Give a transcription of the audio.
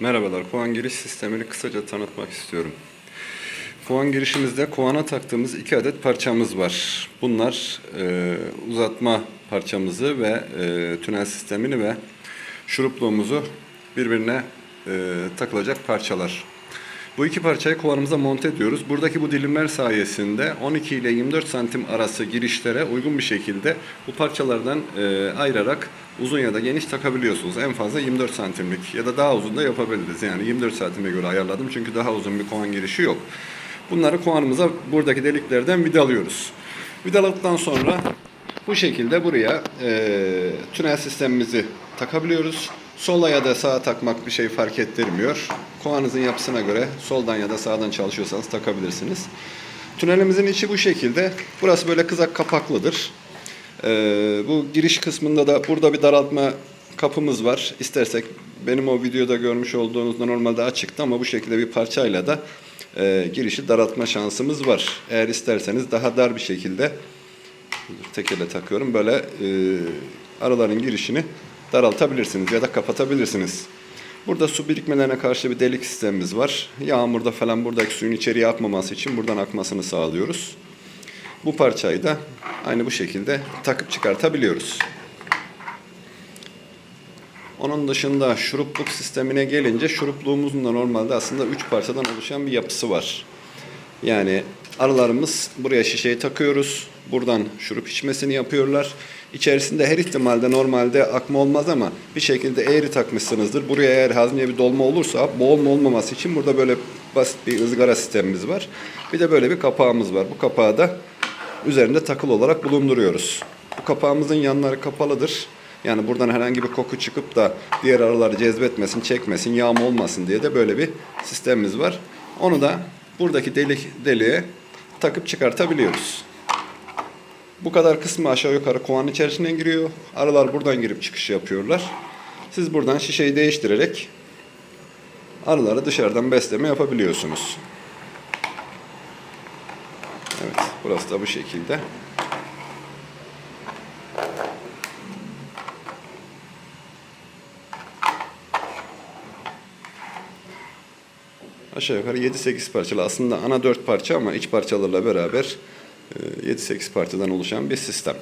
Merhabalar, kovan giriş sistemini kısaca tanıtmak istiyorum. Kovan girişimizde kovana taktığımız iki adet parçamız var. Bunlar e, uzatma parçamızı ve e, tünel sistemini ve şurupluğumuzu birbirine e, takılacak parçalar. Bu iki parçayı kovanımıza monte ediyoruz. Buradaki bu dilimler sayesinde 12 ile 24 santim arası girişlere uygun bir şekilde bu parçalardan e, ayırarak uzun ya da geniş takabiliyorsunuz. En fazla 24 santimlik ya da daha uzun da yapabiliriz. Yani 24 santime göre ayarladım çünkü daha uzun bir kovan girişi yok. Bunları kovanımıza buradaki deliklerden vidalıyoruz. Vidaladıktan sonra bu şekilde buraya e, tünel sistemimizi takabiliyoruz. Sola ya da sağa takmak bir şey fark ettirmiyor. Kovanızın yapısına göre soldan ya da sağdan çalışıyorsanız takabilirsiniz. Tünelimizin içi bu şekilde. Burası böyle kızak kapaklıdır. E, bu giriş kısmında da burada bir daraltma kapımız var. İstersek benim o videoda görmüş olduğunuzda normalde açıktı ama bu şekilde bir parçayla da e, girişi daraltma şansımız var. Eğer isterseniz daha dar bir şekilde tek elle takıyorum. Böyle e, araların girişini daraltabilirsiniz ya da kapatabilirsiniz. Burada su birikmelerine karşı bir delik sistemimiz var. Yağmurda falan buradaki suyun içeriye akmaması için buradan akmasını sağlıyoruz. Bu parçayı da aynı bu şekilde takıp çıkartabiliyoruz. Onun dışında şurupluk sistemine gelince şurupluğumuzun da normalde aslında 3 parçadan oluşan bir yapısı var. Yani arılarımız buraya şişeyi takıyoruz. Buradan şurup içmesini yapıyorlar. İçerisinde her ihtimalde normalde akma olmaz ama bir şekilde eğri takmışsınızdır. Buraya eğer hazneye bir dolma olursa boğulma olmaması için burada böyle basit bir ızgara sistemimiz var. Bir de böyle bir kapağımız var. Bu kapağı da üzerinde takılı olarak bulunduruyoruz. Bu kapağımızın yanları kapalıdır. Yani buradan herhangi bir koku çıkıp da diğer arıları cezbetmesin, çekmesin, yağma olmasın diye de böyle bir sistemimiz var. Onu da buradaki delik deliğe takıp çıkartabiliyoruz. Bu kadar kısmı aşağı yukarı kovanın içerisine giriyor. Arılar buradan girip çıkış yapıyorlar. Siz buradan şişeyi değiştirerek arıları dışarıdan besleme yapabiliyorsunuz. Evet, burası da bu şekilde. Aşağı yukarı 7-8 parçalı. Aslında ana 4 parça ama iç parçalarla beraber e, 7-8 parçadan oluşan bir sistem.